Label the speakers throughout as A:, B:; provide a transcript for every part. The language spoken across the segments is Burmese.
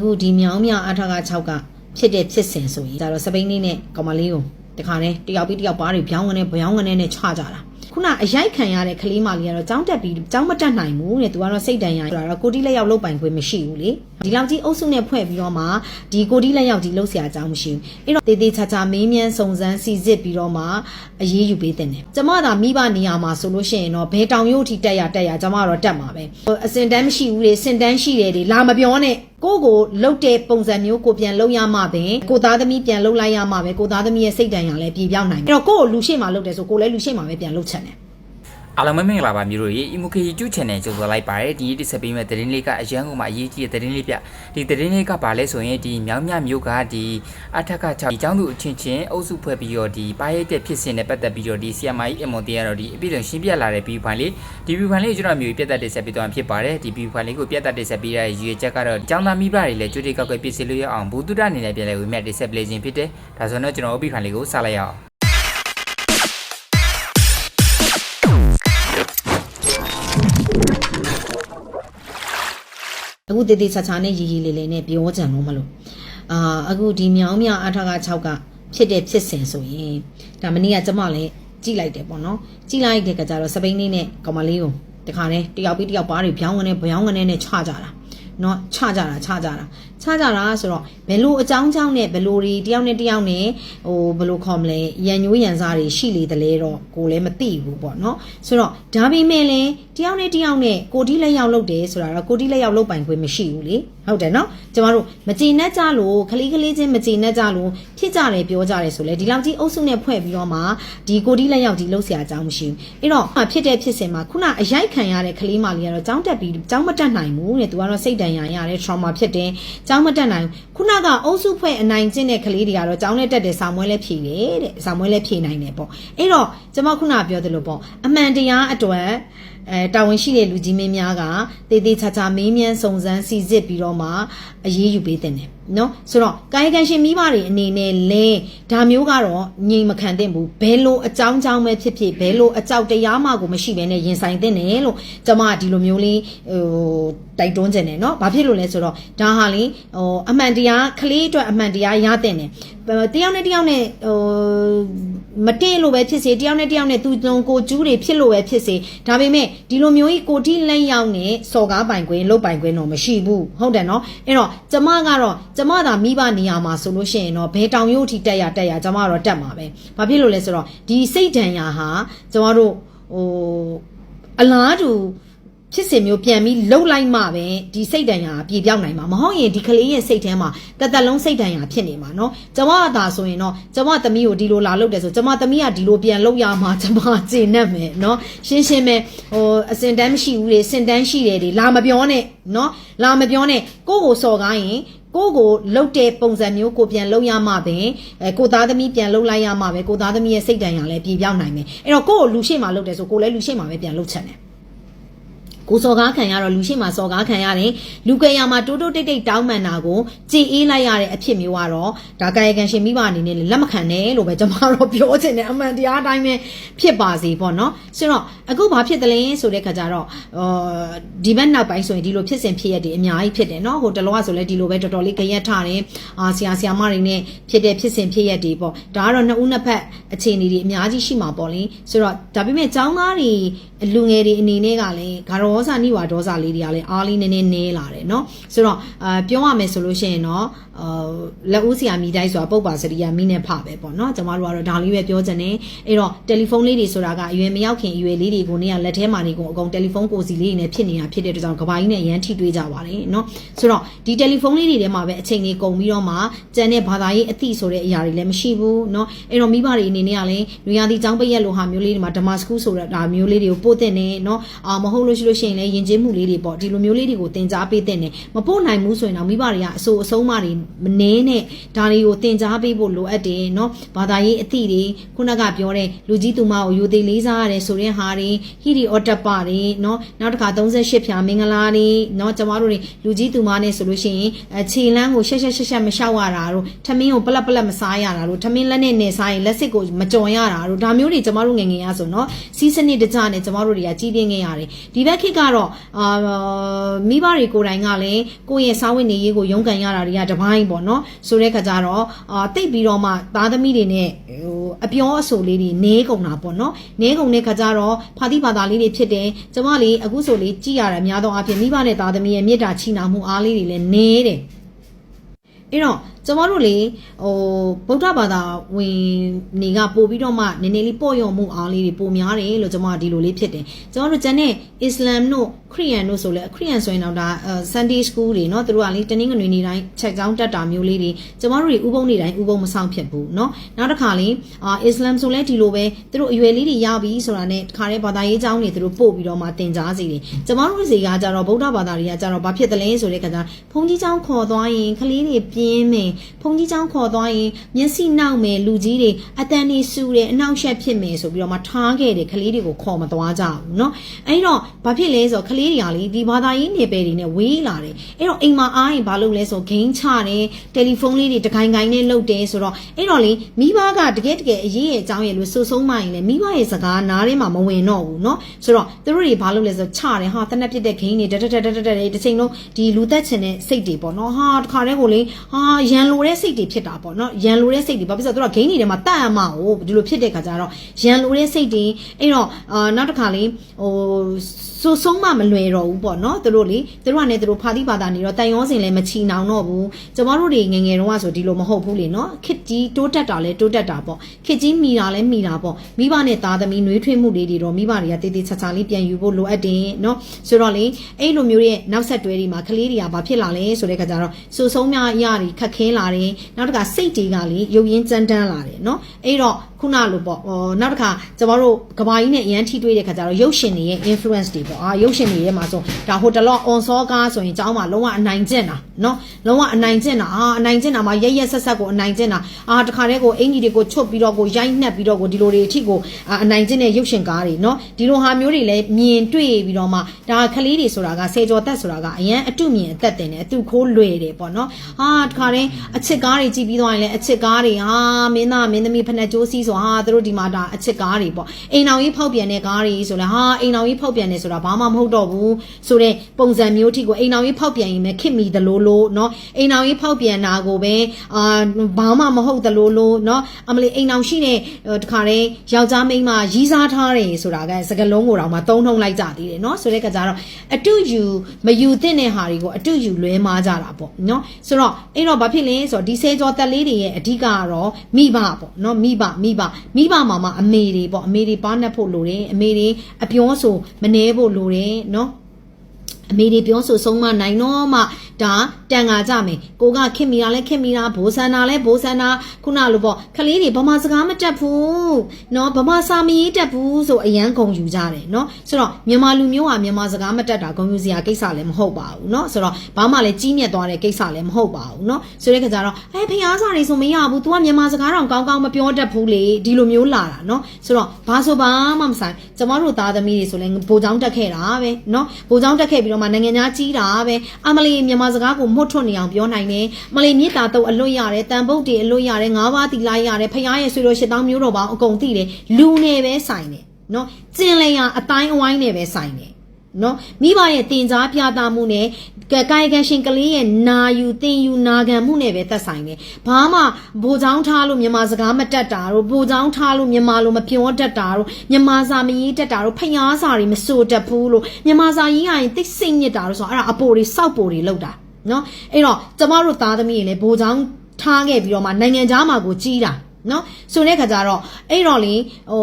A: အခုဒီမြောင်းမြအထက်က6ကဖြစ်တဲ့ဖြစ်စဉ်ဆိုရင်ဒါတော့စပိန်လေးနဲ့ကောင်မလေးကိုတခါနဲ့တယောက်ပြီးတယောက်ပါးတွေပြောင်းကနေပြောင်းကနေနဲ့ချကြတာ ခုနအရိုက်ခံရတဲ့ကလေးမလေးကတော့ကြောင်းတက်ပြီးကြောင်းမတက်နိုင်ဘူးတဲ့သူကတော့စိတ်တန်ရဆိုတာတော့ကိုတီးလက်ရောက်လုတ်ပိုင်ခွင့်မရှိဘူးလေဒီလောက်ကြီးအုပ်စုနဲ့ဖွဲ့ပြီးတော့မှဒီကိုတီးလက်ရောက်ကြီးလှုပ်เสียအကြောင်းမရှိဘူးအဲ့တော့တေးသေးချာချာမေးမြန်းစုံစမ်းစီစစ်ပြီးတော့မှအရေးယူပေးတဲ့တယ်ကျမသာမိဘနေရာမှာဆိုလို့ရှိရင်တော့ဘယ်တောင်ရုပ်ထိတက်ရတက်ရကျမတော့တက်မှာပဲအစင်တန်းမရှိဘူးလေစင်တန်းရှိတယ်လေလာမပြောနဲ့ ကိုယ့်ကိုလှုပ်တဲ့ပုံစံမျိုးကိုပြန်လှုပ်ရမှပဲကိုသားသမီးပြန်လှုပ်လိုက်ရမှပဲကိုသားသမီးရဲ့စိတ်တန်ရာလည်းပြေပြောင်းနိုင်တယ်အဲ့တော့ကိုယ့်ကိုလူရှိမှလှုပ်တယ်ဆိုကိုယ်လည်းလူရှိမှပဲပြန်လှုပ်ချင်တယ် ယ်
B: အားလုံးပဲမင်္ဂလာပါမျိုးတို့ရေ Emoji YouTube Channel ကြိုဆိုလိုက်ပါတယ်ဒီနေ့တစ်ဆက်ပေးမဲ့သတင်းလေးကအရန်ကုန်မှာအရေးကြီးတဲ့သတင်းလေးပြဒီသတင်းလေးကဘာလဲဆိုရင်ဒီမြောင်းမြမျိုးကဒီအထက်က6ဒီကျောင်းသူအချင်းချင်းအုပ်စုဖွဲ့ပြီးတော့ဒီပါရိုက်တဲ့ဖြစ်စဉ်နဲ့ပတ်သက်ပြီးတော့ဒီ CMI MOT ကတော့ဒီအပြည့်စုံရှင်းပြလာတဲ့ view file လေးဒီ view file လေးကိုကျွန်တော်မျိုးပြတ်သက်တင်ဆက်ပေးသွားမှာဖြစ်ပါတယ်ဒီ view file လေးကိုပြတ်သက်တင်ဆက်ပေးရတဲ့ရည်ရွယ်ချက်ကတော့ကျောင်းသားမိဘတွေလည်းကြိုတိကောက်ကွယ်ပြည့်စည်လို့ရအောင်ဘူတုဒအနေနဲ့ပြန်လဲဝေမျှတင်ဆက်ပေးခြင်းဖြစ်တယ်ဒါဆိုတော့ကျွန်တော် OP file လေးကိုစလိုက်ရအောင်
A: အခုတေးသေးချာချာနဲ့ရီရီလေးလေးနဲ့ပြောကြံလို့မလို့အာအခုဒီမြောင်းမြအထက်က6ကဖြစ်တဲ့ဖြစ်စဉ်ဆိုရင်ဒါမနေ့ကကျမလည်းကြည့်လိုက်တယ်ပေါ့နော်ကြည့်လိုက်တဲ့ကကြတော့စပိန်လေးနဲ့ကောင်မလေးကိုတခါနဲ့တယောက်ပြီးတယောက်ပါးတွေပြောင်းကနေပြောင်းကနေနဲ့ချကြတာ เนาะချကြတာချကြတာချကြတာဆိုတော့ဘယ်လိုအကြောင်းကြောင့်နဲ့ဘယ်လိုတွေတယောက်နဲ့တယောက်နဲ့ဟိုဘယ်လိုခေါ်မလဲရန်ညိုးရန်စားတွေရှိလေတလဲတော့ကိုလည်းမသိဘူးပေါ့เนาะဆိုတော့ဒါပေမဲ့လည်းတယောက်နဲ့တယောက်နဲ့ကိုတီးလက်ရောက်လုပ်တယ်ဆိုတာတော့ကိုတီးလက်ရောက်လုပ်ပိုင်ခွင့်မရှိဘူးလေ ဟုတ်တယ်နော်ကျမတို့မကြည်နဲ့ကြလို့ခလီခလီချင်းမကြည်နဲ့ကြလို့ဖြစ်ကြတယ်ပြောကြတယ်ဆိုလဲဒီလောက်ကြီးအုပ်စုနဲ့ဖွဲ့ပြီးတော့မှဒီကိုဒီလက်ရောက်ဒီလှုပ်ဆရာအကြောင်းမရှိဘူးအဲ့တော့ဖြစ်တဲ့ဖြစ်စဉ်မှာခုနအရိုက်ခံရတဲ့ခလီမလေးကတော့ကြောင်းတက်ပြီးကြောင်းမတက်နိုင်ဘူးတဲ့သူကတော့စိတ်ဒဏ်ရာရတဲ့ trauma ဖြစ်တယ်ကြောင်းမတက်နိုင်ခုနကအုပ်စုဖွဲ့အနိုင်ကျင့်တဲ့ခလီတွေကတော့ကြောင်းနဲ့တက်တယ်ဆောင်မွဲလဲဖြေတယ်တဲ့ဆောင်မွဲလဲဖြေနိုင်တယ်ပေါ့အဲ့တော့ကျမခုနပြောသလိုပေါ့အမှန်တရားအတွက်အဲတာဝန်ရှိတဲ့လူကြီးမင်းများကတေးသေးချာချာမေးမြန်းစုံစမ်းစီစစ်ပြီးတော့မှအရေးယူပေးတဲ့တယ်နော်ဆိုတော့ကာယကံရှင်မိဘတွေအနေနဲ့လဲဒါမျိုးကတော့ငြိမ်မခံသင့်ဘူးဘယ်လိုအကြောင်းကြောင်းပဲဖြစ်ဖြစ်ဘယ်လိုအကြောက်တရားမှကိုမရှိဘဲနဲ့ရင်ဆိုင်သင့်တယ်လို့ကျမကဒီလိုမျိုးလေးဟိုတိုက်တွန်းခြင်းတယ်နော်ဘာဖြစ်လို့လဲဆိုတော့ဒါဟာလေဟိုအမှန်တရားကလေးအတွက်အမှန်တရားရတဲ့တယ်တယောက်နဲ့တယောက်နဲ့ဟို မတည့်လို့ပဲဖြစ်စေတယောက်နဲ့တယောက်နဲ့သူတုံကိုကျူးတွေဖြစ်လို့ပဲဖြစ်စေဒါပေမဲ့ဒီလိုမျိုးကြီးကိုတိလက်ရောက်နဲ့စော်ကားပိုင်ခွင့်လုတ်ပိုင်ခွင့်တော့မရှိဘူးဟုတ်တယ်နော်အဲ့တော့ကျမကတော့ကျမသာမိဘနေရာမှာဆိုလို့ရှိရင်တော့ဘယ်တောင်ရုပ်ထိတက်ရတက်ရကျမကတော့တက်မှာပဲဘာဖြစ်လို့လဲဆိုတော့ဒီစိတ်ဒဏ်ရာဟာကျမတို့ဟိုအလားတူ ဖြစ်စဉ်မျိုးပြန်ပြီးလှုပ်လိုက်မှပဲဒီစိတ်တန်ရာပြေပြောက်နိုင်မှာမဟုတ်ရင်ဒီကလေးရဲ့စိတ်ထဲမှာတသက်လုံးစိတ်တန်ရာဖြစ်နေမှာเนาะကျမအသာဆိုရင်တော့ကျမသမီးကိုဒီလိုလာလုပ်တယ်ဆိုကျမသမီးကဒီလိုပြန်လုပ်ရမှာကျမကျေနပ်မယ်เนาะရှင်းရှင်းပဲဟိုအစင်တန်းမရှိဘူးလေစင်တန်းရှိတယ်လေလာမပြောနဲ့เนาะလာမပြောနဲ့ကိုယ့်ကိုစော်ကားရင်ကိုယ့်ကိုလှုပ်တဲ့ပုံစံမျိုးကိုပြန်လှုပ်ရမှပဲအဲကိုသားသမီးပြန်လှုပ်လိုက်ရမှပဲကိုသားသမီးရဲ့စိတ်တန်ရာလည်းပြေပြောက်နိုင်မယ်အဲ့တော့ကိုယ့်ကိုလူရှိမှလှုပ်တယ်ဆိုကိုလည်းလူရှိမှပဲပြန်လှုပ်ချင်တယ် ကိုစော်ကားခံရတော့လူရှိမှစော်ကားခံရတယ်လူကရမှာတိုးတိုးတိတ်တိတ်တောင်းမှန်တာကိုကြည်အေးလိုက်ရတဲ့အဖြစ်မျိုးကတော့ဒါကာယကံရှင်မိဘအနေနဲ့လည်းလက်မခံနဲ့လို့ပဲကျွန်မတို့ပြောချင်တယ်အမှန်တရားအတိုင်းပဲဖြစ်ပါစေပေါ့နော်ဆိုတော့အခုဘာဖြစ်တယ်လဲဆိုတဲ့ခါကျတော့အာဒီဘက်နောက်ပိုင်းဆိုရင်ဒီလိုဖြစ်စဉ်ဖြစ်ရတဲ့အများကြီးဖြစ်တယ်နော်ဟိုတလောကဆိုလဲဒီလိုပဲတော်တော်လေးကြရက်ထားတယ်အာဆရာဆရာမတွေနဲ့ဖြစ်တဲ့ဖြစ်စဉ်ဖြစ်ရတွေပေါ့ဒါကတော့နှစ်ဦးနှစ်ဖက်အခြေအနေတွေအများကြီးရှိမှာပေါ့လေဆိုတော့ဒါပေမဲ့ចောင်းသားတွေလူငယ်တွေအနေနဲ့ကလည်းဂါရောစာနိဝါဒေါစာလေးတွေကလည်းအားလေးနည်းနည်းနဲလာတယ်เนาะဆိုတော့အာပြောရမယ်ဆိုလို့ရှိရင်တော့အာလက်ဦးဆရာမိတိုင်းဆိုတာပုတ်ပါစရိယာမိနဲ့ဖပဲပေါ့เนาะကျမတို့ကတော့ဒါလေးပဲပြောချင်တယ်အဲ့တော့တယ်လီဖုန်းလေးတွေဆိုတာကအရွယ်မရောက်ခင်အရွယ်လေးတွေကိုနေရလက်ထဲမှာနေကုန်အကုန်တယ်လီဖုန်းကိုစီလေးတွေနဲ့ဖြစ်နေတာဖြစ်တဲ့အတွက်ကြောင့်ကဘာကြီးနဲ့အရန်ထိတွေးကြပါတယ်เนาะဆိုတော့ဒီတယ်လီဖုန်းလေးတွေထဲမှာပဲအချိန်လေးကုန်ပြီးတော့မှကျန်တဲ့ဘာသာရေးအသည့်ဆိုတဲ့အရာတွေလည်းမရှိဘူးเนาะအဲ့တော့မိဘတွေအနေနဲ့ကလည်းလူရသည်ចောင်းပိတ်ရက်လိုဟာမျိုးလေးတွေမှာဓမ္မစကူးဆိုတာဒါမျိုးလေးတွေကိုပို့တဲ့နေเนาะအာမဟုတ်လို့ရှိလို့ရှိ ရင်လည်းယဉ်ကျေးမှုလေးတွေပေါ့ဒီလိုမျိုးလေးတွေကိုတင် जा ပေးတဲ့နေမပို့နိုင်ဘူးဆိုရင်တော့မိဘတွေကအဆိုးအဆုံးမတွေမနှင်းနဲ့ဒါတွေကိုတင် जा ပေးဖို့လိုအပ်တယ်เนาะဘာသာရေးအသည့်တွေခုနကပြောတဲ့လူကြီးသူမကိုယူသေးလေးစားရတယ်ဆိုတဲ့ဟာတွေဟိရီအော်တပတွေเนาะနောက်တစ်ခါ38ဖြာမင်္ဂလာတွေเนาะကျမတို့တွေလူကြီးသူမနဲ့ဆိုလို့ရှိရင်အခြေလန်းကိုရှက်ရှက်ရှက်ရှက်မလျှောက်ရတာတို့ထမင်းကိုပလက်ပလက်မစားရတာတို့ထမင်းလက်နဲ့နေစားရင်လက်စစ်ကိုမကြော်ရတာတို့ဒါမျိုးတွေကျမတို့ငယ်ငယ်ရဆိုเนาะစီးစနစ်တကြနဲ့ကျမတို့တွေကကြီးပြင်းခဲ့ရတယ်ဒီဘက်ခေတ်က ကကတော့အာမိဘတွေကိုယ်တိုင်ကလည်းကိုယ့်ရဲ့စာဝတ်နေရေးကိုရုန်းကန်ရတာတွေကတပိုင်းပေါ့နော်ဆိုတဲ့ခါကျတော့အာတိတ်ပြီးတော့မှသားသမီးတွေနဲ့ဟိုအပြောအဆိုလေးတွေနေကုန်တာပေါ့နော်နေကုန်တဲ့ခါကျတော့ဖာတိဘာသာလေးတွေဖြစ်တယ်ကျမလေးအခုဆိုလေးကြည်ရတယ်အများသောအားဖြင့်မိဘနဲ့သားသမီးရဲ့မေတ္တာချီနာမှုအားလေးတွေလည်းနေတယ်အဲ့တော့ ကျမတို့လေဟိုဗုဒ္ဓဘာသာဝင်နေကပို့ပြီးတော့မှနည်းနည်းလေးပေါ့ရော့မှုအားလေးတွေပိုများတယ်လို့ကျမကဒီလိုလေးဖြစ်တယ်ကျမတို့ကျန်တဲ့အစ္စလာမ်တို့ခရီးယန်တို့ဆိုလဲခရီးယန်ဆိုရင်တော့ဒါ Sunday School တွေเนาะသူတို့ကလေတနင်္ဂနွေနေ့တိုင်းချက်ကြောင်းတက်တာမျိုးလေးတွေကျမတို့တွေဥပုံနေ့တိုင်းဥပုံမဆောင်ဖြစ်ဘူးเนาะနောက်တစ်ခါလေအာအစ္စလာမ်ဆိုလဲဒီလိုပဲသူတို့အရွယ်လေးတွေရပြီဆိုတာနဲ့တခါတည်းဘာသာရေးကျောင်းတွေသူတို့ပို့ပြီးတော့မှတင်ကြားစီတယ်ကျမတို့စီကကြတော့ဗုဒ္ဓဘာသာတွေကကြတော့ဘာဖြစ်တယ်လဲဆိုတဲ့ခါကျဘုန်းကြီးကျောင်းခေါ်သွားရင်ကလေးတွေပြင်းမယ် ဘုန်းကြီးကျောင်းခေါ်သွားရင်မျက်စိနောက်မယ်လူကြီးတွေအတန်နေစူတယ်အနောက်ရှက်ဖြစ်မယ်ဆိုပြီးတော့မှထားခဲ့တယ်ကလေးတွေကိုခေါ်မသွားကြဘူးเนาะအဲ့တော့ဘာဖြစ်လဲဆိုတော့ကလေးတွေကလေဒီဘာသာရေးနေပယ်တွေနဲ့ဝေးလာတယ်အဲ့တော့အိမ်မှာအားရင်ဘာလုပ်လဲဆိုဂိမ်းချတယ်တယ်လီဖုန်းလေးတွေတခိုင်ခိုင်နဲ့လုပ်တယ်ဆိုတော့အဲ့တော့လေမိဘကတကယ်တကယ်အရေးရဲ့အကြောင်းရဲ့လို့စိုးဆုံးမှရင်လေမိဘရဲ့စကားနားထဲမှာမဝင်တော့ဘူးเนาะဆိုတော့သူတို့တွေဘာလုပ်လဲဆိုချတယ်ဟာတနက်ပြစ်တဲ့ဂိမ်းတွေတက်တက်တက်တက်တက်တက်တစ်ချိန်လုံးဒီလူသက်ချင်တဲ့စိတ်တွေပေါ့เนาะဟာတခါတည်းကိုလေဟာရ န်လိုတဲ့စိတ်တွေဖြစ်တာပေါ့နော်ရန်လိုတဲ့စိတ်တွေဘာဖြစ်လို့သူတို့ဂိမ်းတွေထဲမှာတတ်အမဟိုဒီလိုဖြစ်တဲ့ခါကျတော့ရန်လိုတဲ့စိတ်တွေအဲ့တော့အာနောက်တစ်ခါလေးဟို ဆိုဆုံးမှမလွယ်တော့ဘူးပေါ့နော်သူတို့လေသူတို့ကလည်းသူတို့ဖာတိပါတာနေတော့တန်ရောစင်လည်းမချီနောင်တော့ဘူးကျမတို့တွေငယ်ငယ်တုန်းကဆိုဒီလိုမဟုတ်ဘူးလေနော်ခစ်ကြီးတိုးတက်တာလဲတိုးတက်တာပေါ့ခစ်ကြီးမိတာလဲမိတာပေါ့မိဘနဲ့သားသမီးနှွေးထွေးမှုလေးတွေတော့မိဘတွေကတေးသေးချာချာလေးပြန်ယူဖို့လိုအပ်တယ်နော်ဆိုတော့လေအဲ့လိုမျိုးရဲ့နောက်ဆက်တွဲတွေမှာကလေးတွေကဘာဖြစ်လာလဲဆိုတဲ့ခါကျတော့စူဆုံးများအရာတွေခက်ခဲလာတယ်နောက်တစ်ခါစိတ်တွေကလေရုပ်ရင်းကြမ်းတမ်းလာတယ်နော်အဲ့တော့ခုနလိုပေါ့ဟောနောက်တစ်ခါကျမတို့ကဘာကြီးနဲ့အရန်ထိတွေ့တဲ့ခါကျတော့ရုပ်ရှင်တွေရဲ့ influence တွေပေါ့အာရုပ်ရှင်တွေရဲ့မှာဆိုဒါဟိုတလော့ on saw ကားဆိုရင်ကျောင်းမှာလုံးဝအနိုင်ကျင့်တာနော်လုံးဝအနိုင်ကျင့်တာအာအနိုင်ကျင့်တာမှာရက်ရက်ဆက်ဆက်ကိုအနိုင်ကျင့်တာအာတခါတည်းကိုအင်ကြီးတွေကိုချွတ်ပြီးတော့ကိုရိုက်နှက်ပြီးတော့ကိုဒီလိုတွေအထိကိုအာအနိုင်ကျင့်တဲ့ရုပ်ရှင်ကားတွေနော်ဒီလိုဟာမျိုးတွေလည်းမြင်တွေ့ပြီးတော့မှဒါကလေးတွေဆိုတာကစေကျော်သက်ဆိုတာကအရန်အတုမြင်အသက်တင်တယ်အတုခိုးလွယ်တယ်ပေါ့နော်အာတခါတည်းအချစ်ကားတွေကြည့်ပြီးတော့ရင်လည်းအချစ်ကားတွေဟာမင်းသားမင်းသမီးဖက်နှက်ကြိုးစီးဆိုဟာသူတို့ဒီမှာဒါအချစ်ကားတွေပေါ့အိမ်အောင်ကြီးဖောက်ပြန်တဲ့ကားတွေဆိုလဲဟာအိမ်အောင်ကြီးဖောက်ပြန်နေဆိုတာဘာမှမဟုတ်တော့ဘူးဆိုတဲ့ပုံစံမျိုးထိကိုအိမ်အောင်ကြီးဖောက်ပြန်ရင်ပဲခစ်မိသလိုလိုเนาะအိမ်အောင်ကြီးဖောက်ပြန်တာကိုပဲအာဘာမှမဟုတ်သလိုလိုเนาะအမလီအိမ်အောင်ရှိတဲ့တခါတည်းယောက်ျားမိန်းမရီးစားထားတယ်ဆိုတာကစကလုံးကိုတော့မှသုံးထုံလိုက်ကြသေးတယ်เนาะဆိုတဲ့ကကြတော့အတုယူမယူသင့်တဲ့ဟာတွေကိုအတုယူလွဲမားကြတာပေါ့เนาะဆိုတော့အဲ့တော့ဘာဖြစ်လဲဆိုတော့ဒီဆဲကြောတက်လေးတွေရဲ့အဓိကကတော့မိဘပေါ့เนาะမိဘမိဘမိဘမှာမှအမေတွေပေါ့အမေတွေပါနှက်ဖို့လိုတယ်အမေတွေအပြောဆိုမနှဲဖို့ ¿no? အမေတွေပြောဆိုဆုံးမနိုင်တော့မှဒါတန်ငါကြမယ်ကိုကခင်မီတာလဲခင်မီတာဘိုးဆန္ဒလဲဘိုးဆန္ဒခုနလိုပေါ့ခလေးတွေဗမာစကားမတက်ဘူးเนาะဗမာစာမရေးတက်ဘူးဆိုအရန်ဂုံယူကြတယ်เนาะဆိုတော့မြန်မာလူမျိုးကမြန်မာစကားမတက်တာဂုံယူစရာကိစ္စလည်းမဟုတ်ပါဘူးเนาะဆိုတော့ဘာမှလည်းကြီးမြတ်သွားတဲ့ကိစ္စလည်းမဟုတ်ပါဘူးเนาะဆိုတဲ့ခါကျတော့အဲဖျားစာတွေဆိုမရဘူး तू ကမြန်မာစကားတော့ကောင်းကောင်းမပြောတတ်ဘူးလေဒီလိုမျိုးလာတာเนาะဆိုတော့ဘာဆိုဘာမှမဆိုင်ကျမတို့သားသမီးတွေဆိုလည်းဘိုးချောင်းတက်ခဲ့တာပဲเนาะဘိုးချောင်းတက်ခဲ့ပြီးတော့ ာ့တော့မှနိုင်ငံသားကြီးတာပဲအမလီမြန်မာစကားကိုမွတ်ထွတ်နေအောင်ပြောနိုင်တယ်မလီမြစ်တာတုပ်အလွတ်ရတယ်တန်ပုတ်တွေအလွတ်ရတယ်ငါးပါးတီလာရတယ်ဖျားရဲ့ဆွေတို့ရှစ်တောင်းမျိုးတော်ပေါင်းအကုန်သိတယ်လူနယ်ပဲဆိုင်တယ်နော်ကျင်လည်ရအတိုင်းအဝိုင်းနယ်ပဲဆိုင်တယ် နော်မိဘရဲ့တင် जा ပြတာမှုနဲ့ကကာယကံရှင်ကလေးရဲ့နာယူတင်ယူနာခံမှုနဲ့ပဲသက်ဆိုင်တယ်ဘာမှဘိုးချောင်းထားလို့မြန်မာစကားမတက်တာတို့ဘိုးချောင်းထားလို့မြန်မာလိုမပြောတတ်တာတို့မြန်မာစာမရေးတတ်တာတို့ဖျားစာတွေမစိုးတတ်ဘူးလို့မြန်မာစာရေးရရင်သိစိတ်ညစ်တာတို့ဆိုအဲ့ဒါအပိုတွေစောက်ပိုတွေလောက်တာနော်အဲ့တော့ကျမတို့သားသမီးတွေလည်းဘိုးချောင်းထားခဲ့ပြီးတော့မှနိုင်ငံသားမှာကိုကြီးတာ နော်ဆိုတဲ့ခါကျတော့အဲ့တော့လေဟို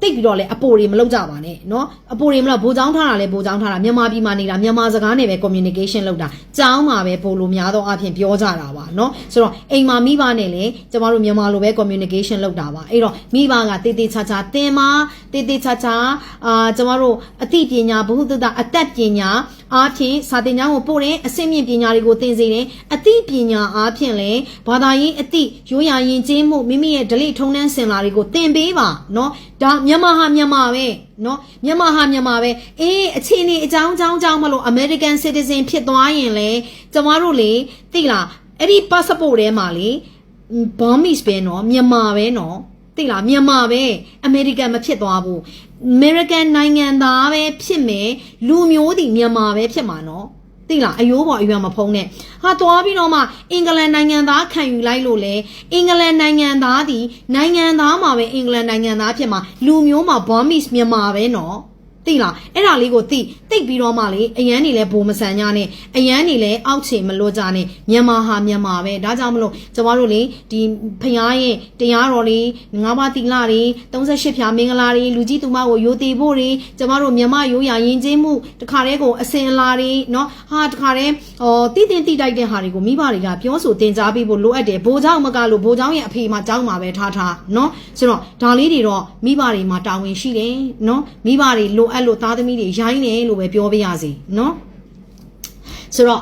A: တိတ်ပြီးတော့လေအပိုတွေမလုပ်ကြပါနဲ့နော်အပိုတွေမလုပ်ဘိုးချောင်းထားတာလေဘိုးချောင်းထားတာမြန်မာပြည်မှာနေတာမြန်မာစကားနဲ့ပဲ communication လုပ်တာကျောင်းမှာပဲပို့လို့များသောအားဖြင့်ပြောကြတာပါနော်ဆိုတော့အိမ်မှာမိဘနဲ့လေကျမတို့မြန်မာလိုပဲ communication လုပ်တာပါအဲ့တော့မိဘကတေးသေးချာချာသင်မှာတေးသေးချာချာအာကျမတို့အသိပညာဘ ഹു တတအသက်ပညာအားဖြင့်စာသင်ကျောင်းကိုပို့တယ်အဆင့်မြင့်ပညာတွေကိုသင်စေတယ်အသိပညာအားဖြင့်လည်းဘာသာရေးအသိရိုးရာယဉ်ကျေးမှုမိမိရဲ့ ဓလေ့ထုံးတမ်းစင်လာတွေကိုသင်ပေးပါเนาะဒါမြန်မာဟာမြန်မာပဲเนาะမြန်မာဟာမြန်မာပဲအေးအချင်းနေအကြောင်းအကြောင်းအကြောင်းမလို့ American citizen ဖြစ်သွားရင်လေကျမတို့လေသိလားအဲ့ဒီ passport ထဲမှာလေ Burmese ပဲเนาะမြန်မာပဲเนาะ သိလားမြန်မာပဲအမေရိကန်မဖြစ်သွားဘူးအမေရိကန်နိုင်ငံသားပဲဖြစ်မယ်လူမျိုးဒီမြန်မာပဲဖြစ်မှာနော် သိလားအယိုးပေါ်အရွယ်မဖုံးနဲ့ဟာသွားပြီးတော့မှအင်္ဂလန်နိုင်ငံသားခံယူလိုက်လို့လေအင်္ဂလန်နိုင်ငံသားဒီနိုင်ငံသားမှာပဲအင်္ဂလန်နိုင်ငံသားဖြစ်မှာလူမျိုးမှာ Burmese မြန်မာပဲနော် သိလားအဲ့ဒါလေးကိုသိသိပြီးတော့မှလေအရန်နေလဲဘိုမဆန်ကြနဲ့အရန်နေလဲအောက်ချေမလွတ်ကြနဲ့မြန်မာဟာမြန်မာပဲဒါကြောင့်မလို့ကျမတို့လေဒီဖရားရဲ့တရားတော်လေးငါးပါးတိလတွေ38ဖြာမင်္ဂလာတွေလူကြီးသူမကိုယိုသေးဖို့တွေကျမတို့မြန်မာရိုးရာယဉ်ကျေးမှုတခါတည်းကိုအစင်အလာတွေเนาะဟာတခါတည်းဟောတည်တင်တိတိုက်တဲ့ဟာတွေကိုမိဘတွေကပြောဆိုတင် जा ပေးဖို့လိုအပ်တယ်ဘိုးเจ้าမကလို့ဘိုးเจ้าရဲ့အဖေမှာเจ้าမှာပဲထားထားเนาะဆိုတော့ဒါလေးတွေတော့မိဘတွေမှာတာဝန်ရှိတယ်เนาะမိဘတွေလိုအပ် ပ်အဲ့လိုသားသမီးတွေရိုင်းနေလို့ပဲပြောပြရစီနော်ဆိုတော့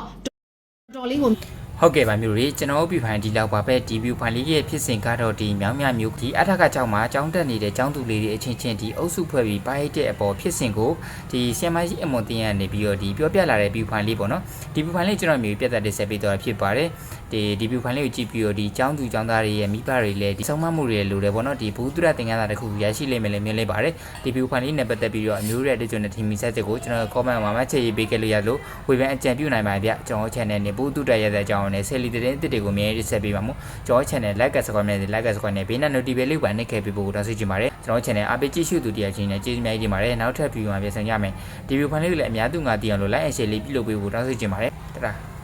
A: တော်လေးကို
B: ဟုတ်ကဲ့ပါမျိုးတွေကျွန်တော်တို့ပြဖိုင်ဒီလောက်ပါပဲဒီဗျူဖိုင်လေးရဲ့ဖြစ်စဉ်ကတော့ဒီမြောင်းမြမျိုးဒီအထက်ကကြောင့်မှာចောင်းတက်နေတဲ့ចောင်းသူလေးတွေအချင်းချင်းဒီအုပ်စုဖွဲ့ပြီးပိုက်တဲ့အပေါ်ဖြစ်စဉ်ကိုဒီဆီယမ်မိုင်းအမွန်တင်ရနေပြီးတော့ဒီပြောပြလာတဲ့ဗျူဖိုင်လေးပေါ့နော်ဒီဗျူဖိုင်လေးကျွန်တော်မျိုးပြသက်တင်ဆက်ပေးတော့ဖြစ်ပါတယ်ဒီဒီဗီဖိုင်လေးကိုကြည့်ပြီးတော့ဒီကြောင်းသူကြောင်းသားတွေရဲ့မိဘတွေလည်းဒီဆုံးမမှုတွေလိုတယ်ပေါ့နော်ဒီဘူးသူရတင်ကန်းတာတစ်ခုရရှိလိမ့်မယ်လည်းမြင်လိုက်ပါတယ်ဒီဗီဖိုင်လေးနဲ့ပတ်သက်ပြီးတော့အမျိုးရဲ့အတွေ့အကြုံနဲ့ထင်မိဆက်ချက်ကိုကျွန်တော် comment မှာမှချက်ရေးပေးခဲ့လို့ရလို့ဝေဖန်အကြံပြုနိုင်ပါဗျကျွန်တော် channel နဲ့ဘူးသူရရတဲ့အကြောင်းနဲ့ဆယ်လီတဲ့တစ်တွေကိုအမြဲတမ်းဆက်ပေးပါမို့ကျွန်တော် channel like subscribe နဲ့ like subscribe နဲ့ဘေးနဲ့ notification လေးပါနှိပ်ခဲ့ပေးဖို့တောင်းဆိုချင်ပါတယ်ကျွန်တော် channel အားပေးကြည့်ရှုသူတရားချင်းနဲ့ကျေးဇူးများကြီးတင်ပါတယ်နောက်ထပ် view မှာပြန်ဆောင်ရမယ်ဒီ view ဖိုင်လေးကိုလည်းအများသူငါသိအောင်လို့ like and share လေးပြုလုပ်ပေးဖို့တောင်းဆိုချင်ပါတယ်တဒါ